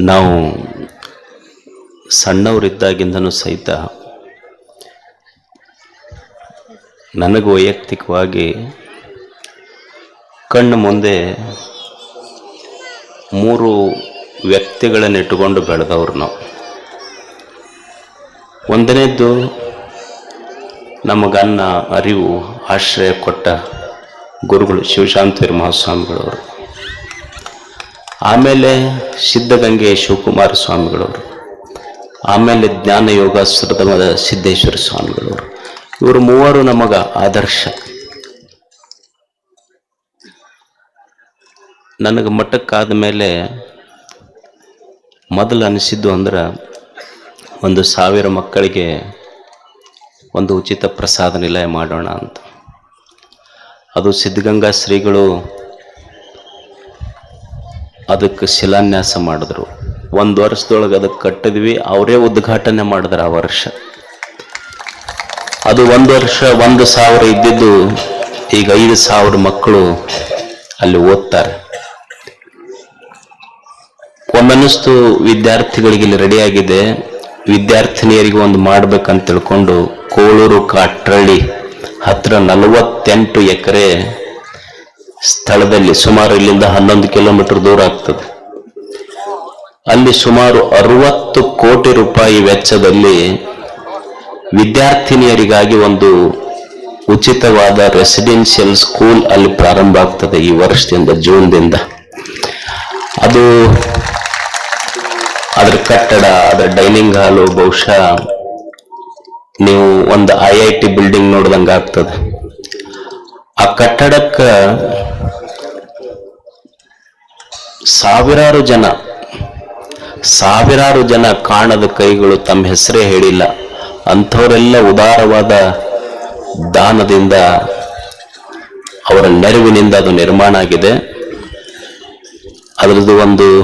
ನಾವು ಸಣ್ಣವರಿದ್ದಾಗಿಂದನೂ ಸಹಿತ ನನಗೆ ವೈಯಕ್ತಿಕವಾಗಿ ಕಣ್ಣು ಮುಂದೆ ಮೂರು ವ್ಯಕ್ತಿಗಳನ್ನಿಟ್ಟುಕೊಂಡು ಬೆಳೆದವ್ರು ನಾವು. ಒಂದನೇದ್ದು ನಮಗನ್ನ ಅರಿವು, ಆಶ್ರಯ ಕೊಟ್ಟ ಗುರುಗಳು ಶಿವಶಾಂತಿ ಮಹಾಸ್ವಾಮಿಗಳವರು. ಆಮೇಲೆ ಸಿದ್ಧಗಂಗೆ ಶಿವಕುಮಾರ ಸ್ವಾಮಿಗಳವರು, ಆಮೇಲೆ ಜ್ಞಾನ ಯೋಗಾಶ್ರಮದ ಸಿದ್ದೇಶ್ವರ ಸ್ವಾಮಿಗಳವರು, ಇವರು ಮೂವರು ನಮಗ ಆದರ್ಶ. ನನಗೆ ಮಠಕ್ಕಾದ ಮೇಲೆ ಮೊದಲು ಅನಿಸಿದ್ದು ಅಂದ್ರೆ ಒಂದು ಸಾವಿರ ಮಕ್ಕಳಿಗೆ ಒಂದು ಉಚಿತ ಪ್ರಸಾದ ನಿಲಯ ಮಾಡೋಣ ಅಂತ. ಅದು ಸಿದ್ಧಗಂಗಾ ಶ್ರೀಗಳು ಅದಕ್ಕೆ ಶಿಲಾನ್ಯಾಸ ಮಾಡಿದ್ರು. ಒಂದು ವರ್ಷದೊಳಗೆ ಅದಕ್ಕೆ ಕಟ್ಟಿದ್ವಿ. ಅವರೇ ಉದ್ಘಾಟನೆ ಮಾಡಿದ್ರು ಆ ವರ್ಷ. ಅದು ಒಂದು ವರ್ಷ ಒಂದು ಸಾವಿರ ಇದ್ದಿದ್ದು ಈಗ ಐದು ಸಾವಿರ ಮಕ್ಕಳು ಅಲ್ಲಿ ಓದ್ತಾರೆ. ಒಮ್ಮನಿಸ್ತು ವಿದ್ಯಾರ್ಥಿಗಳಿಗೆ ಇಲ್ಲಿ ರೆಡಿಯಾಗಿದೆ ವಿದ್ಯಾರ್ಥಿನಿಯರಿಗೆ ಒಂದು ಮಾಡ್ಬೇಕಂತ ತಿಳ್ಕೊಂಡು ಕೋಳೂರು ಕಾಟ್ರಳ್ಳಿ ಹತ್ರ ನಲವತ್ತೆಂಟು ಎಕರೆ ಸ್ಥಳದಲ್ಲಿ ಸುಮಾರು ಇಲ್ಲಿಂದ ಹನ್ನೊಂದು ಕಿಲೋಮೀಟರ್ ದೂರ ಆಗ್ತದೆ. ಅಲ್ಲಿ ಸುಮಾರು ಅರವತ್ತು ಕೋಟಿ ರೂಪಾಯಿ ವೆಚ್ಚದಲ್ಲಿ ವಿದ್ಯಾರ್ಥಿನಿಯರಿಗಾಗಿ ಒಂದು ಉಚಿತವಾದ ರೆಸಿಡೆನ್ಷಿಯಲ್ ಸ್ಕೂಲ್ ಅಲ್ಲಿ ಪ್ರಾರಂಭ ಆಗ್ತದೆ ಈ ವರ್ಷದಿಂದ ಜೂನ್ದಿಂದ. ಅದು ಅದರ ಕಟ್ಟಡ ಅದರ ಡೈನಿಂಗ್ ಹಾಲು ಬಹುಶಃ ನೀವು ಒಂದು ಐ ಐ ಟಿ ಬಿಲ್ಡಿಂಗ್ ನೋಡ್ದಂಗೆ ಆಗ್ತದೆ ಕಟ್ಟಡಕ್ಕ ಸಾವಿರಾರು ಜನ ಸಾವಿರಾರು ಜನ ಕಾಣದ ಕೈಗಳು ತಮ್ಮ ಹೆಸರೇ ಹೇಳಿಲ್ಲ. ಅಂಥವರೆಲ್ಲ ಉದಾರವಾದ ದಾನದಿಂದ ಅವರ ನೆರವಿನಿಂದ ಅದು ನಿರ್ಮಾಣ ಆಗಿದೆ. ಅದರದ್ದು ಒಂದು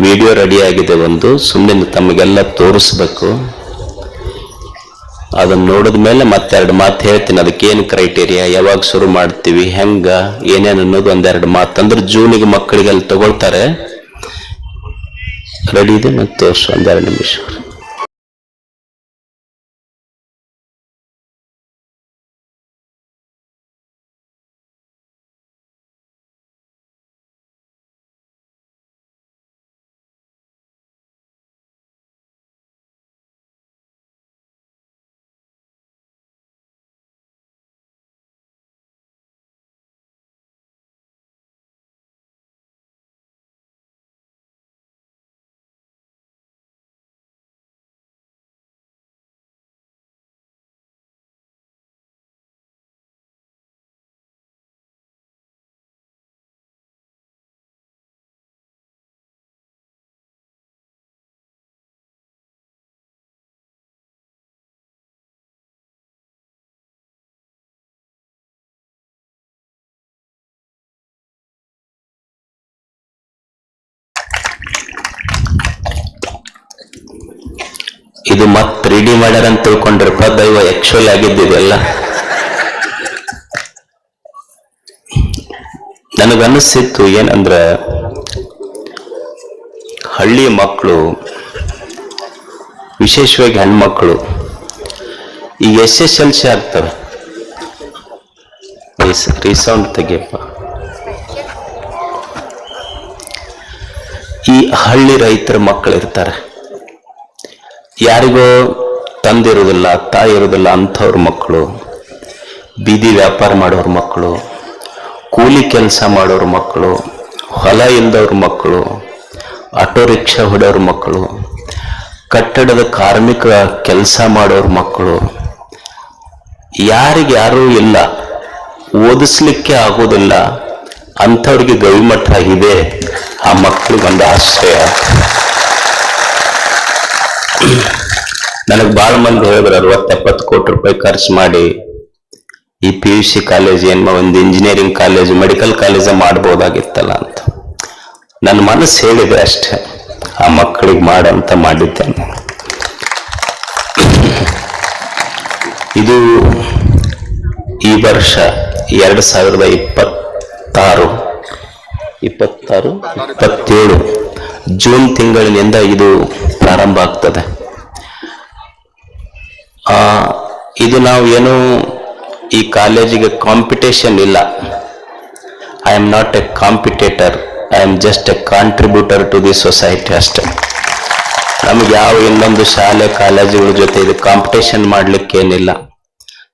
ವಿಡಿಯೋ ರೆಡಿ ಆಗಿದೆ ಒಂದು. ಸುಮ್ಮನೆ ತಮಗೆಲ್ಲ ತೋರಿಸ್ಬೇಕು. ಅದನ್ನ ನೋಡಿದ ಮೇಲೆ ಮತ್ತೆರಡು ಮಾತು ಹೇಳ್ತೀನಿ. ಅದಕ್ಕೇನು ಕ್ರೈಟೇರಿಯಾ ಯಾವಾಗ ಶುರು ಮಾಡ್ತೀವಿ? ಹೆಂಗ? ಏನೇನು ಅನ್ನೋದು ಒಂದೆರಡು ಮಾತು. ಅಂದ್ರೆ ಜೂನಿಗೆ ಮಕ್ಕಳಿಗೆ ಅಲ್ಲಿ ತಗೊಳ್ತಾರೆ. ರೆಡಿ ಇದೆ? ಮತ್ತೆ ಒಂದೆರಡು ನಿಮಿಷ. ಇದು ಮತ್ ತ್ರೀ ಡಿ ಮಾಡ್ಯಾರ ಅಂತ ತಿಳ್ಕೊಂಡ್ರಪ್ಪ, ದೈವ ಆಕ್ಚುಲ್ ಆಗಿದ್ದಿದೆಲ್ಲ ನನಗನ್ನಿಸ್ತಿತ್ತು ಏನಂದ್ರ, ಹಳ್ಳಿ ಮಕ್ಕಳು ವಿಶೇಷವಾಗಿ ಹೆಣ್ಮಕ್ಳು, ಈ ಎಸ್ ಎಸ್ ಎಲ್ ಸಿ ಆಗ್ತವೆ. ರೀಸೌಂಡ್ ತೆಗಿಯಪ್ಪ. ಈ ಹಳ್ಳಿ ರೈತರ ಮಕ್ಕಳು ಇರ್ತಾರೆ. ಯಾರಿಗೋ ತಂದಿರೋದಿಲ್ಲ ತಾಯಿ ಇರೋದಿಲ್ಲ ಅಂಥವ್ರ ಮಕ್ಕಳು, ಬೀದಿ ವ್ಯಾಪಾರ ಮಾಡೋರ ಮಕ್ಕಳು, ಕೂಲಿ ಕೆಲಸ ಮಾಡೋರ ಮಕ್ಕಳು, ಹೊಲ ಇಲ್ದವ್ರ ಮಕ್ಕಳು, ಆಟೋ ರಿಕ್ಷಾ ಹೊಡೋರ ಮಕ್ಕಳು, ಕಟ್ಟಡದ ಕಾರ್ಮಿಕ ಕೆಲಸ ಮಾಡೋರ ಮಕ್ಕಳು, ಯಾರಿಗೆ ಯಾರೂ ಇಲ್ಲ, ಓದಿಸ್ಲಿಕ್ಕೆ ಆಗೋದಿಲ್ಲ, ಅಂಥವ್ರಿಗೆ ಗವಿಮಠ ಇದೆ, ಆ ಮಕ್ಕಳಿಗೆ ಒಂದು ಆಶ್ರಯ. ನನಗೆ ಭಾಳ ಮಂದಿ ಹೇಳಿದ್ರು ಅರವತ್ತು ಎಪ್ಪತ್ತು ಕೋಟಿ ರೂಪಾಯಿ ಖರ್ಚು ಮಾಡಿ ಈ ಪಿ ಯು ಸಿ ಕಾಲೇಜ್ ಏನ್ಮ ಒಂದು ಇಂಜಿನಿಯರಿಂಗ್ ಕಾಲೇಜ್ ಮೆಡಿಕಲ್ ಕಾಲೇಜ ಮಾಡ್ಬೋದಾಗಿತ್ತಲ್ಲ ಅಂತ ನನ್ನ ಮನಸ್ಸು ಹೇಳಿದೆ ಅಷ್ಟೇ, ಆ ಮಕ್ಕಳಿಗೆ ಮಾಡಂತ ಮಾಡಿದ್ದೆ ನಾನು. ಇದು ಈ ವರ್ಷ ಎರಡು ಸಾವಿರದ ಇಪ್ಪತ್ತಾರು ಇಪ್ಪತ್ತಾರು, ಇಪ್ಪತ್ತೇಳು, ಜೂನ್ ತಿಂಗಳಿನಿಂದ ಇದು ಪ್ರಾರಂಭ ಆಗ್ತದೆ. ಆ, ಇದು ನಾವು ಏನು ಈ ಕಾಲೇಜಿಗೆ ಕಾಂಪಿಟೇಷನ್ ಇಲ್ಲ. I am not a competitor I am just a contributor to the society ಅಷ್ಟೇ. ನಮ್ಗೆ ಯಾವ ಇನ್ನೊಂದು ಶಾಲೆ ಕಾಲೇಜುಗಳ ಜೊತೆ ಇದು ಕಾಂಪಿಟೇಷನ್ ಮಾಡ್ಲಿಕ್ಕೆ ಏನಿಲ್ಲ.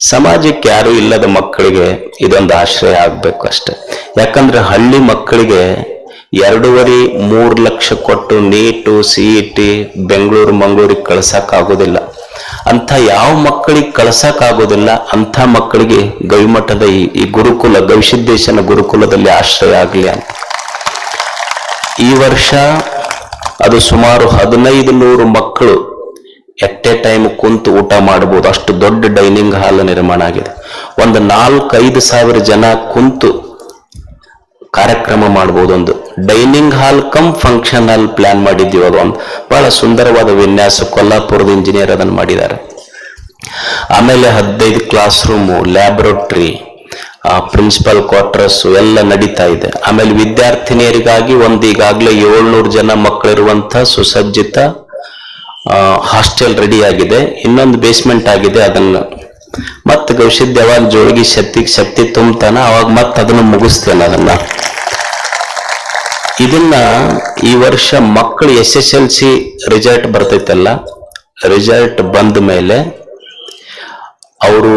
ಸಮಾಜಕ್ಕೆ ಯಾರು ಇಲ್ಲದ ಮಕ್ಕಳಿಗೆ ಇದೊಂದು ಆಶ್ರಯ ಆಗ್ಬೇಕು ಅಷ್ಟೆ. ಯಾಕಂದ್ರೆ ಹಳ್ಳಿ ಮಕ್ಕಳಿಗೆ ಎರಡೂವರೆ ಮೂರು ಲಕ್ಷ ಕೊಟ್ಟು NEET C E T Bengaluru, ಮಂಗಳೂರಿಗೆ ಕಳ್ಸಕ್ ಆಗೋದಿಲ್ಲ ಅಂತ ಯಾವ ಮಕ್ಕಳಿಗೆ ಕಳ್ಸಕ್ ಆಗೋದಿಲ್ಲ ಅಂತ ಮಕ್ಕಳಿಗೆ ಗವಿಮಠದ ಈ ಗುರುಕುಲ ಗವಿಸಿದ್ದೇಶನ ಗುರುಕುಲದಲ್ಲಿ ಆಶ್ರಯ ಆಗಲಿ ಅಂತ. ಈ ವರ್ಷ ಅದು ಸುಮಾರು ಹದಿನೈದು ನೂರು ಮಕ್ಕಳು ಎಟ್ ಟೈಮ್ ಕುಂತು ಊಟ ಮಾಡಬಹುದು ಅಷ್ಟು ದೊಡ್ಡ ಡೈನಿಂಗ್ ಹಾಲ್ ನಿರ್ಮಾಣ ಆಗಿದೆ. ಒಂದು ನಾಲ್ಕೈದು ಸಾವಿರ ಜನ ಕುಂತು ಕಾರ್ಯಕ್ರಮ ಮಾಡಬಹುದು ಒಂದು dining hall cum function hall plan ಮಾಡಿದ್ದೀವಿ ಅದು ಒಂದು ಬಹಳ ಸುಂದರವಾದ ವಿನ್ಯಾಸ ಕೊಲ್ಲಾಪುರದ ಇಂಜಿನಿಯರ್ ಅದನ್ನು ಮಾಡಿದ್ದಾರೆ. ಆಮೇಲೆ ಹದಿನೈದು class room laboratory principal quarters ಎಲ್ಲ ನಡೀತಾ ಇದೆ. ಆಮೇಲೆ ವಿದ್ಯಾರ್ಥಿನಿಯರಿಗಾಗಿ ಒಂದು ಈಗಾಗಲೇ ಏಳ್ನೂರು ಜನ ಮಕ್ಕಳಿರುವಂಥ ಸುಸಜ್ಜಿತ ಹಾಸ್ಟೆಲ್ ರೆಡಿ ಆಗಿದೆ. ಇನ್ನೊಂದು ಬೇಸ್ಮೆಂಟ್ ಆಗಿದೆ ಅದನ್ನ. ಮತ್ತೆ ಗೌಶಿದ್ ಯಾವಾಗ ಜೋಳಿಗೆ ಶಕ್ತಿ ಶಕ್ತಿ ತುಂಬತಾನ. ಅವಾಗ ಮತ್ತೆ ಅದನ್ನು ಮುಗಿಸ್ತೇನೆ ಅದನ್ನ. ಇದನ್ನ ಈ ವರ್ಷ ಮಕ್ಕಳು S S L C result ಬರ್ತೈತಲ್ಲ result ಬಂದ ಮೇಲೆ ಅವರು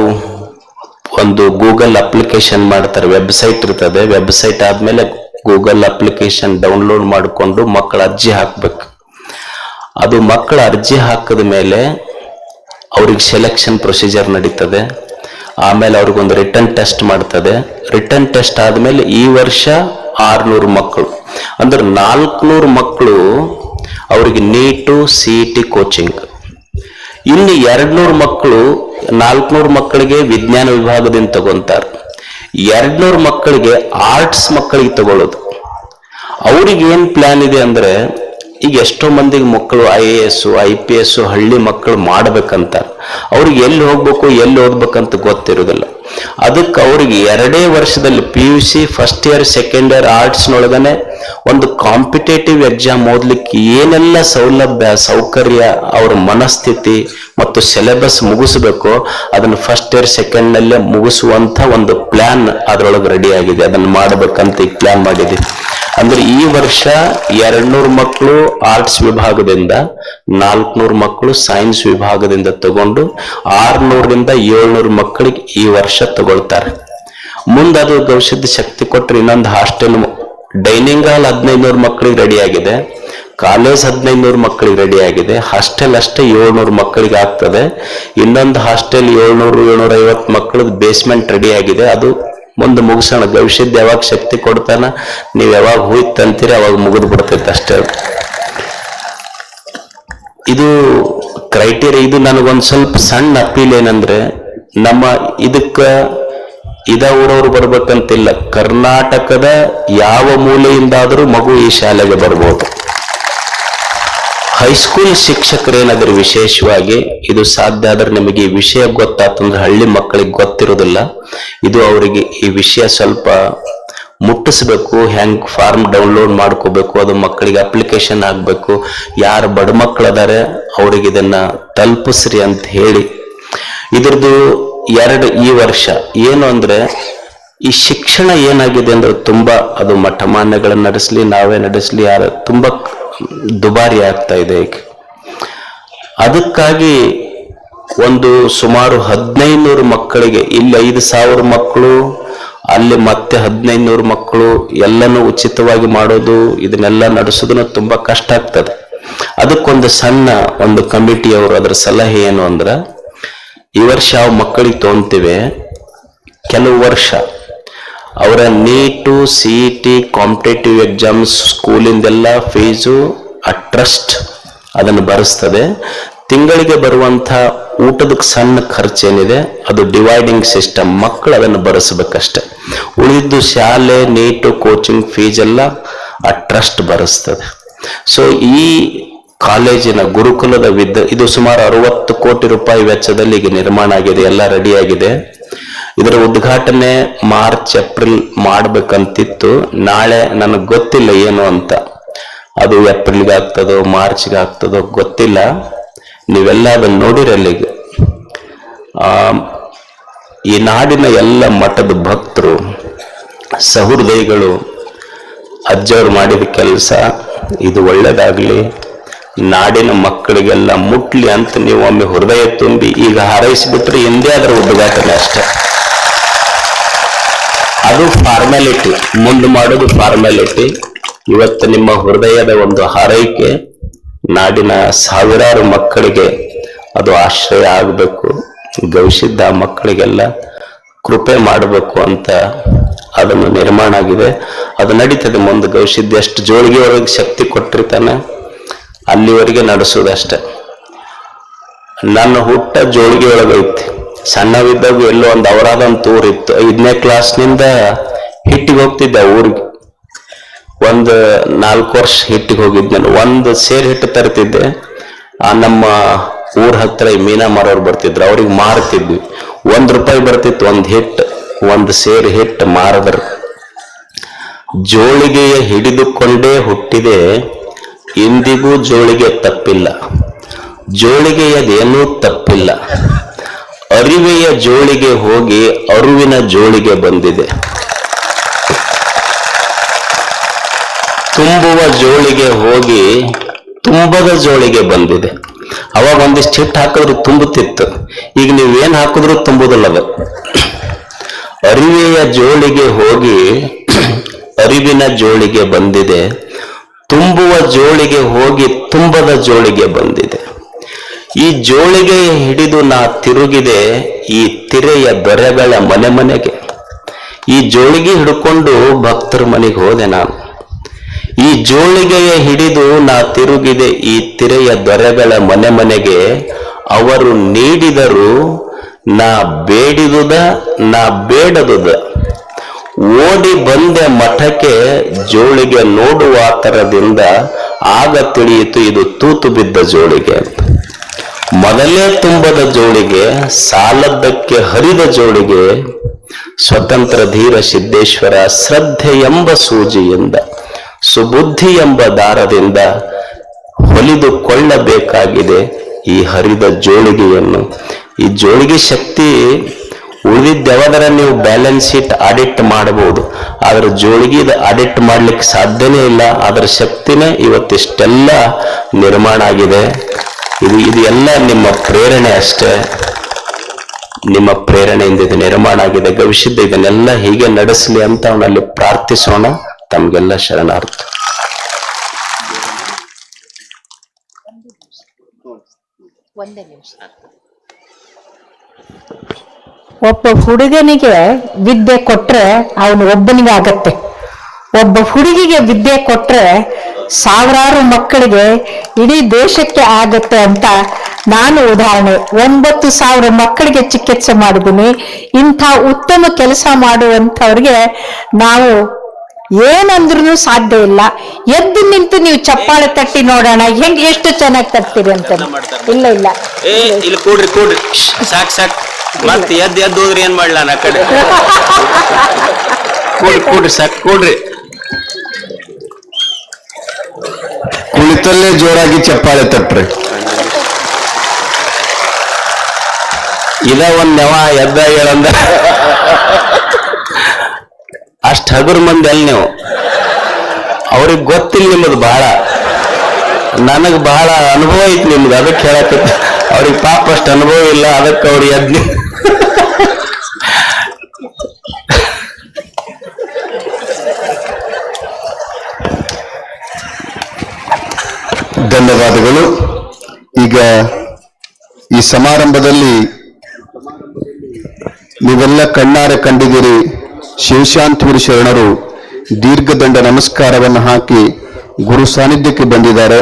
ಒಂದು ಗೂಗಲ್ ಅಪ್ಲಿಕೇಶನ್ ಮಾಡ್ತಾರೆ ವೆಬ್ಸೈಟ್ ಇರ್ತದೆ ವೆಬ್ಸೈಟ್ ಆದ್ಮೇಲೆ ಗೂಗಲ್ ಅಪ್ಲಿಕೇಶನ್ ಡೌನ್ಲೋಡ್ ಮಾಡಿಕೊಂಡು ಮಕ್ಕಳ ಅರ್ಜಿ ಹಾಕ್ಬೇಕು. ಅದು ಮಕ್ಕಳ ಅರ್ಜಿ ಹಾಕಿದ ಮೇಲೆ ಅವ್ರಿಗೆ ಸೆಲೆಕ್ಷನ್ ಪ್ರೊಸೀಜರ್ ನಡೀತದೆ, ಆಮೇಲೆ ಅವ್ರಿಗೊಂದು ರಿಟರ್ನ್ ಟೆಸ್ಟ್ ಮಾಡ್ತದೆ. ರಿಟರ್ನ್ ಟೆಸ್ಟ್ ಆದ್ಮೇಲೆ ಈ ವರ್ಷ ಆರ್ನೂರು ಮಕ್ಕಳು. ಅಂದ್ರೆ ನಾಲ್ಕುನೂರು ಮಕ್ಕಳು ಅವ್ರಿಗೆ ನೀಟು ಸಿ ಟಿ ಕೋಚಿಂಗ್ ಇನ್ನು ಎರಡ್ನೂರು ಮಕ್ಕಳು ನಾಲ್ಕುನೂರು ಮಕ್ಕಳಿಗೆ ವಿಜ್ಞಾನ ವಿಭಾಗದಿಂದ ತಗೊಂತಾರೆ. ಎರಡ್ನೂರು ಮಕ್ಕಳಿಗೆ ಆರ್ಟ್ಸ್ ಮಕ್ಕಳಿಗೆ ತಗೊಳ್ಳೋದು. ಅವ್ರಿಗೆ ಏನ್ ಪ್ಲಾನ್ ಇದೆ ಅಂದ್ರೆ, ಈಗ ಎಷ್ಟೋ ಮಂದಿಗೆ ಮಕ್ಕಳು I A S I P S ಹಳ್ಳಿ ಮಕ್ಕಳು ಮಾಡ್ಬೇಕಂತ. ಅವ್ರಿಗೆ ಎಲ್ಲಿ ಹೋಗ್ಬೇಕು, ಎಲ್ಲಿ ಓದ್ಬೇಕಂತ ಗೊತ್ತಿರೋದಿಲ್ಲ. ಅದಕ್ಕೆ ಅವ್ರಿಗೆ ಎರಡೇ ವರ್ಷದಲ್ಲಿ P U C first year second year ಆರ್ಟ್ಸ್ನೊಳಗನೆ ಒಂದು ಕಾಂಪಿಟೇಟಿವ್ ಎಕ್ಸಾಮ್ ಓದ್ಲಿಕ್ಕೆ ಏನೆಲ್ಲ ಸೌಲಭ್ಯ, ಸೌಕರ್ಯ ಅವ್ರ ಮನಸ್ಥಿತಿ ಮತ್ತು ಸಿಲೆಬಸ್ ಮುಗಿಸ್ಬೇಕು ಅದನ್ನು ಫಸ್ಟ್ ಇಯರ್ ಸೆಕೆಂಡ್ ಮುಗಿಸುವಂಥ ಒಂದು ಪ್ಲಾನ್ ಅದರೊಳಗೆ ರೆಡಿ ಆಗಿದೆ. ಅದನ್ನು ಮಾಡಬೇಕಂತ ಈಗ ಪ್ಲಾನ್ ಮಾಡಿದ್ದೀವಿ. ಅಂದ್ರೆ ಈ ವರ್ಷ ಎರಡ್ನೂರು ಮಕ್ಕಳು ಆರ್ಟ್ಸ್ ವಿಭಾಗದಿಂದ, ನಾಲ್ಕುನೂರು ಮಕ್ಕಳು ಸೈನ್ಸ್ ವಿಭಾಗದಿಂದ ತಗೊಂಡು ಆರ್ನೂರರಿಂದ ಏಳ್ನೂರು ಮಕ್ಕಳಿಗೆ ಈ ವರ್ಷ ತಗೊಳ್ತಾರೆ. ಮುಂದೆ ಅದು ಭವಿಷ್ಯದ ಶಕ್ತಿ ಕೊಟ್ಟರೆ ಇನ್ನೊಂದು ಹಾಸ್ಟೆಲ್ ಡೈನಿಂಗ್ ಹಾಲ್ ಹದಿನೈದುನೂರು ಮಕ್ಕಳಿಗೆ ರೆಡಿ ಆಗಿದೆ ಕಾಲೇಜ್ ಹದಿನೈದುನೂರು ಮಕ್ಕಳಿಗೆ ರೆಡಿ ಆಗಿದೆ ಹಾಸ್ಟೆಲ್ ಅಷ್ಟೇ ಏಳ್ನೂರು ಮಕ್ಕಳಿಗೆ ಆಗ್ತದೆ. ಇನ್ನೊಂದು ಹಾಸ್ಟೆಲ್ ಏಳ್ನೂರು ಏಳ್ನೂರ ಐವತ್ತು ಮಕ್ಕಳದ್ದು ಬೇಸ್ಮೆಂಟ್ ರೆಡಿ ಆಗಿದೆ. ಅದು ಮುಂದೆ ಮುಗಿಸೋಣ. ಭವಿಷ್ಯದ ಯಾವಾಗ ಶಕ್ತಿ ಕೊಡ್ತಾನ ನೀವು ಯಾವಾಗ ಹೋಯ್ತು ತಂತೀರಿ ಅವಾಗ ಮುಗಿದು ಬಿಡ್ತೈತೆ ಅಷ್ಟೇ. ಇದು ಕ್ರೈಟೀರಿಯಾ ಇದು ನನಗೊಂದು ಸ್ವಲ್ಪ ಸಣ್ಣ ಅಪೀಲ್ ಏನಂದ್ರೆ, ನಮ್ಮ ಇದಕ್ಕ ಇದ ಊರವ್ರು ಬರ್ಬೇಕಂತಿಲ್ಲ. ಕರ್ನಾಟಕದ ಯಾವ ಮೂಲೆಯಿಂದಾದರೂ ಮಗು ಈ ಶಾಲೆಗೆ ಬರ್ಬೋದು. ಹೈಸ್ಕೂಲ್ ಶಿಕ್ಷಕರೇನಾದ್ರೂ ವಿಶೇಷವಾಗಿ ಇದು ಸಾಧ್ಯ ಆದ್ರೆ ನಿಮಗೆ ಈ ವಿಷಯ ಗೊತ್ತಾತಂದ್ರೆ ಹಳ್ಳಿ ಮಕ್ಕಳಿಗೆ ಗೊತ್ತಿರೋದಿಲ್ಲ. ಇದು ಅವರಿಗೆ ಈ ವಿಷಯ ಸ್ವಲ್ಪ ಮುಟ್ಟಿಸ್ಬೇಕು, ಹೆಂಗ್ ಫಾರ್ಮ್ ಡೌನ್ಲೋಡ್ ಮಾಡ್ಕೋಬೇಕು, ಅದು ಮಕ್ಕಳಿಗೆ ಅಪ್ಲಿಕೇಶನ್ ಆಗಬೇಕು, ಯಾರು ಬಡ ಮಕ್ಕಳದಾರೆ ಅವ್ರಿಗೆ ಇದನ್ನ ತಲುಪಿಸ್ರಿ ಅಂತ ಹೇಳಿ. ಇದ್ರದ್ದು ಎರಡು ಈ ವರ್ಷ. ಏನು ಅಂದ್ರೆ, ಈ ಶಿಕ್ಷಣ ಏನಾಗಿದೆ ಅಂದ್ರೆ ತುಂಬಾ ಅದು ಮಠಮಾನ್ಯಗಳನ್ನ ನಡೆಸಲಿ, ನಾವೇ ನಡೆಸಲಿ, ಯಾರು ತುಂಬಾ ದುಬಾರಿ ಆಗ್ತಾ ಇದೆ ಅದಕ್ಕಾಗಿ ಒಂದು ಸುಮಾರು ಹದಿನೈದು ಮಕ್ಕಳಿಗೆ, ಇಲ್ಲಿ ಐದು ಸಾವಿರ ಮಕ್ಕಳು, ಅಲ್ಲಿ ಮತ್ತೆ ಹದಿನೈನೂರು ಮಕ್ಕಳು ಎಲ್ಲನೂ ಉಚಿತವಾಗಿ ಮಾಡೋದು, ಇದನ್ನೆಲ್ಲ ನಡೆಸೋದನ್ನು ತುಂಬಾ ಕಷ್ಟ ಆಗ್ತದೆ. ಅದಕ್ಕೊಂದು ಸಣ್ಣ ಒಂದು ಕಮಿಟಿಯವರು ಅದರ ಸಲಹೆ ಏನು ಅಂದ್ರೆ, ಈ ವರ್ಷ ಮಕ್ಕಳಿಗೆ ತೊಗೊಂತೀವಿ ಕೆಲವು ವರ್ಷ ಅವರ NEET C E T competitive exams ಸ್ಕೂಲಿಂದೆಲ್ಲ fees ಆ ಟ್ರಸ್ಟ್ ಅದನ್ನು ಭರಿಸ್ತದೆ ತಿಂಗಳಿಗೆ ಬರುವಂಥ ಊಟದ ಸಣ್ಣ ಖರ್ಚೇನಿದೆ, ಅದು ಡಿವೈಡಿಂಗ್ ಸಿಸ್ಟಮ್ ಮಕ್ಕಳು ಅದನ್ನು ಭರಿಸ್ಬೇಕಷ್ಟೆ ಉಳಿದು ಶಾಲೆ, ನೀಟು ಕೋಚಿಂಗ್ ಫೀಸ್ ಎಲ್ಲ ಆ ಟ್ರಸ್ಟ್ ಭರಿಸ್ತದೆ ಸೊ ಈ ಕಾಲೇಜಿನ ಗುರುಕುಲದ ವಿದ್ಯ ಇದು ಸುಮಾರು ಅರವತ್ತು ಕೋಟಿ ರೂಪಾಯಿ ವೆಚ್ಚದಲ್ಲಿ ಈಗ ನಿರ್ಮಾಣ ಆಗಿದೆ, ಎಲ್ಲ ರೆಡಿ ಆಗಿದೆ. ಇದರ ಉದ್ಘಾಟನೆ ಮಾರ್ಚ್, ಏಪ್ರಿಲ್ ಮಾಡ್ಬೇಕಂತಿತ್ತು. ನಾಳೆ ನನಗೆ ಗೊತ್ತಿಲ್ಲ ಏನು ಅಂತ. ಅದು ಏಪ್ರಿಲ್ಗೆ ಆಗ್ತದೋ, ಮಾರ್ಚ್ಗೆ ಆಗ್ತದೋ ಗೊತ್ತಿಲ್ಲ. ನೀವೆಲ್ಲ ಅದನ್ನು ನೋಡಿರಲ್ಲಿಗೆ ಈ ನಾಡಿನ ಎಲ್ಲ ಮಠದ ಭಕ್ತರು, ಸಹೃದಯಗಳು, ಅಜ್ಜವ್ರು ಮಾಡಿದ ಕೆಲಸ, ಇದು ಒಳ್ಳೇದಾಗ್ಲಿ. ನಾಡಿನ ಮಕ್ಕಳಿಗೆಲ್ಲ ಮುಟ್ಲಿ ಅಂತ ನೀವು ಒಮ್ಮೆ ಹೃದಯ ತುಂಬಿ ಈಗ ಹಾರೈಸಿಬಿಟ್ರೆ ಹಿಂದೆ ಅದರ ಉದ್ಘಾಟನೆ ಅಷ್ಟೇ. ಅದು ಫಾರ್ಮ್ಯಾಲಿಟಿ ಮುಂದೆ ಮಾಡೋದು ಫಾರ್ಮ್ಯಾಲಿಟಿ ಇವತ್ತು ನಿಮ್ಮ ಹೃದಯದ ಒಂದು ಹಾರೈಕೆ, ನಾಡಿನ ಸಾವಿರಾರು ಮಕ್ಕಳಿಗೆ ಅದು ಆಶ್ರಯ ಆಗಬೇಕು. ಗವಿಸಿದ್ದ ಮಕ್ಕಳಿಗೆಲ್ಲ ಕೃಪೆ ಮಾಡಬೇಕು ಅಂತ ಅದನ್ನು ನಿರ್ಮಾಣ ಆಗಿದೆ. ಅದು ನಡೀತದೆ ಮುಂದೆ. ಗವಿಸಿದ್ದ ಎಷ್ಟು ಜೋಳಿಗೆ ಒಳಗೆ ಶಕ್ತಿ ಕೊಟ್ಟಿರ್ತಾನೆ, ಅಲ್ಲಿವರೆಗೆ ನಡೆಸೋದಷ್ಟೆ ನನ್ನ ಹುಟ್ಟ ಜೋಳಿಗೆ ಒಳಗೈತಿ ಸಣ್ಣವಿದ್ದಾಗ ಎಲ್ಲೋ ಒಂದು ಅವರಾದಂತ ಊರಿತ್ತು ಐದನೇ ಕ್ಲಾಸ್ನಿಂದ ಹಿಟ್ಟಿಗೆ ಹೋಗ್ತಿದ್ದೆ ಊರಿಗೆ. ಒಂದು ನಾಲ್ಕು ವರ್ಷ ಹಿಟ್ಟಿಗೆ ಹೋಗಿದ್ದೆ ಒಂದು ಸೇರ್ ಹಿಟ್ಟು ತರ್ತಿದ್ದೆ. ಆ ನಮ್ಮ ಊರ ಹತ್ರ ಮೀನಾ ಮಾರೋರು ಬರ್ತಿದ್ರು. ಅವ್ರಿಗೆ ಮಾರ್ತಿದ್ವಿ. ಒಂದು ರೂಪಾಯಿ ಬರ್ತಿತ್ತು ಒಂದು ಹಿಟ್ಟು ಒಂದು ಸೇರ್ ಹಿಟ್ಟು ಮಾರದ್ರು. ಜೋಳಿಗೆಯ ಹಿಡಿದುಕೊಂಡೇ ಹುಟ್ಟಿದೆ. ಇಂದಿಗೂ ಜೋಳಿಗೆ ತಪ್ಪಿಲ್ಲ. ಜೋಳಿಗೆಯದೇನೂ ತಪ್ಪಿಲ್ಲ. ಅರಿವೆಯ ಜೋಳಿಗೆ ಹೋಗಿ ಅರುವಿನ ಜೋಳಿಗೆ ಬಂದಿದೆ. ತುಂಬುವ ಜೋಳಿಗೆ ಹೋಗಿ ತುಂಬದ ಜೋಳಿಗೆ ಬಂದಿದೆ. ಅವಾಗ ಒಂದಿಷ್ಟು ಹಿಟ್ಟು ಹಾಕಿದ್ರು ತುಂಬುತ್ತಿತ್ತು. ಈಗ ನೀವೇನ್ ಹಾಕಿದ್ರು ತುಂಬುದಿಲ್ಲ ಅರಿವೆಯ ಜೋಳಿಗೆ ಹೋಗಿ ಅರಿವಿನ ಜೋಳಿಗೆ ಬಂದಿದೆ. ತುಂಬುವ ಜೋಳಿಗೆ ಹೋಗಿ ತುಂಬದ ಜೋಳಿಗೆ ಬಂದಿದೆ. ಈ ಜೋಳಿಗೆ ಹಿಡಿದು ನಾ ತಿರುಗಿದೆ ಈ ತಿರೆಯ ಬೆರೆಗಳ ಮನೆ ಮನೆಗೆ. ಈ ಜೋಳಿಗೆ ಹಿಡ್ಕೊಂಡು ಭಕ್ತರ ಮನೆಗೆ ಹೋದೆ ನಾನು. ಈ ಜೋಳಿಗೆಯ ಹಿಡಿದು ನಾ ತಿರುಗಿದೆ ಈ ತಿರೆಯ ದೊರೆಗಳ ಮನೆ ಮನೆಗೆ. ಅವರು ನೀಡಿದರು, ನಾ ಬೇಡಿದುದ, ನಾ ಬೇಡದುದ. ಓಡಿ ಬಂದೆ ಮಠಕ್ಕೆ ಜೋಳಿಗೆ ನೋಡುವ ತರದಿಂದ ಆಗ ತಿಳಿಯಿತು ಇದು ತೂತು ಬಿದ್ದ ಜೋಳಿಗೆ. ಅಂತ ಮೊದಲೇ ತುಂಬದ ಜೋಳಿಗೆ ಸಾಲದ್ದಕ್ಕೆ ಹರಿದ ಜೋಳಿಗೆ ಸ್ವತಂತ್ರ ಧೀರ ಸಿದ್ದೇಶ್ವರ ಶ್ರದ್ಧೆ ಎಂಬ ಸೂಜಿಯಿಂದ, ಸುಬುದ್ಧಿ ಎಂಬ ದಾರದಿಂದ ಹೊಲಿದುಕೊಳ್ಳಬೇಕಾಗಿದೆ ಈ ಹರಿದ ಜೋಳಿಗೆಯನ್ನು ಈ ಜೋಳಿಗೆ ಶಕ್ತಿ ಉಳಿದಿದ್ದೆವದರ ನೀವು ಬ್ಯಾಲೆನ್ಸ್ ಶೀಟ್ ಆಡಿಟ್ ಮಾಡಬಹುದು. ಆದ್ರೆ ಜೋಳಿಗೆದ ಆಡಿಟ್ ಮಾಡ್ಲಿಕ್ಕೆ ಸಾಧ್ಯನೇ ಇಲ್ಲ. ಅದರ ಶಕ್ತಿನೇ ಇವತ್ತಿಷ್ಟೆಲ್ಲ ನಿರ್ಮಾಣ ಆಗಿದೆ. ಇದು ಇದು ಎಲ್ಲ ನಿಮ್ಮ ಪ್ರೇರಣೆ ಅಷ್ಟೇ. ನಿಮ್ಮ ಪ್ರೇರಣೆಯಿಂದ ಇದು ನಿರ್ಮಾಣ ಆಗಿದೆ. ಗವಿಸಿದ್ದ ಇದನ್ನೆಲ್ಲ ಹೀಗೆ ನಡೆಸಲಿ ಅಂತ ಅವನಲ್ಲಿ ಪ್ರಾರ್ಥಿಸೋಣ. ತಮಗೆಲ್ಲ ಶರಣಾರ್ಥ. ಒಂದೇ ನಿಮಿಷ. ಒಬ್ಬ ಹುಡುಗನಿಗೆ ವಿದ್ಯೆ ಕೊಟ್ರೆ ಅವನು ಒಬ್ಬನಿಗೆ ಆಗತ್ತೆ ಒಬ್ಬ ಹುಡುಗಿಗೆ ವಿದ್ಯೆ ಕೊಟ್ರೆ ಸಾವಿರಾರು ಮಕ್ಕಳಿಗೆ ಇಡೀ ದೇಶಕ್ಕೆ ಆಗತ್ತೆ ಅಂತ ನಾನು ಉದಾಹರಣೆ. ಒಂಬತ್ತು ಸಾವಿರ ಮಕ್ಕಳಿಗೆ ಚಿಕಿತ್ಸೆ ಮಾಡಿದ್ದೀನಿ. ಇಂಥ ಉತ್ತಮ ಕೆಲಸ ಮಾಡುವಂಥವ್ರಿಗೆ ನಾವು ಏನಂದ್ರೂ ಸಾಧ್ಯ ಇಲ್ಲ. ಎದ್ದು ನಿಂತು ನೀವು ಚಪ್ಪಾಳೆ ತಟ್ಟಿ ನೋಡೋಣ ಹೆಂಗ್ ಎಷ್ಟು ಚೆನ್ನಾಗಿ ತಟ್ತೀರಿ ಅಂತ. ಇಲ್ಲ ಇಲ್ಲ. ಏ ಇಲ್ಲಿ ಕೂಡ್ರಿ ಕೂಡ್ರಿ. ಸಾಕ್ ಸಾಕ್. ಮತ್ತೆ ಎದ್ದು ಎದ್ದು ಹೋದ್ರಿ ಏನ್ ಮಾಡ್ಲಾನ ಕಡೆ? ಕೂಡ್ರಿ ಕೂಡ್ರಿ ಸಾಕ್ ಕೂಡ್ರಿ. ಕುಳಿತಲ್ಲೇ ಜೋರಾಗಿ ಚಪ್ಪಾಳೆ ತಟ್ರಿ. ಇದ ಒಂದ್ ನೆವ ಎದ್ದ ಹೇಳಂದ ಅಷ್ಟ್ ಹಗುರ್ ಮಂದಿ ಅಲ್ಲಿ ನೀವು. ಅವ್ರಿಗೆ ಗೊತ್ತಿಲ್ಲ ನಿಮ್ಮದು ಬಹಳ ನನಗ್ ಬಹಳ ಅನುಭವ ಐತಿ ನಿಮ್ದು ಅದಕ್ಕೆ ಹೇಳಕತ್ತ. ಅವ್ರಿಗೆ ಪಾಪ ಅಷ್ಟು ಅನುಭವ ಇಲ್ಲ ಅದಕ್ಕೆ ಅವ್ರು ಎದ್ನಿ ಧನ್ಯವಾದಗಳು. ಈಗ ಈ ಸಮಾರಂಭದಲ್ಲಿ ನೀವೆಲ್ಲ ಕಣ್ಣಾರೆ ಕಂಡಿದ್ದೀರಿ. ಶಿವಶಾಂತಪುರಿ ಶರಣರು ದೀರ್ಘದಂಡ ನಮಸ್ಕಾರವನ್ನು ಹಾಕಿ ಗುರು ಸಾನ್ನಿಧ್ಯಕ್ಕೆ ಬಂದಿದ್ದಾರೆ.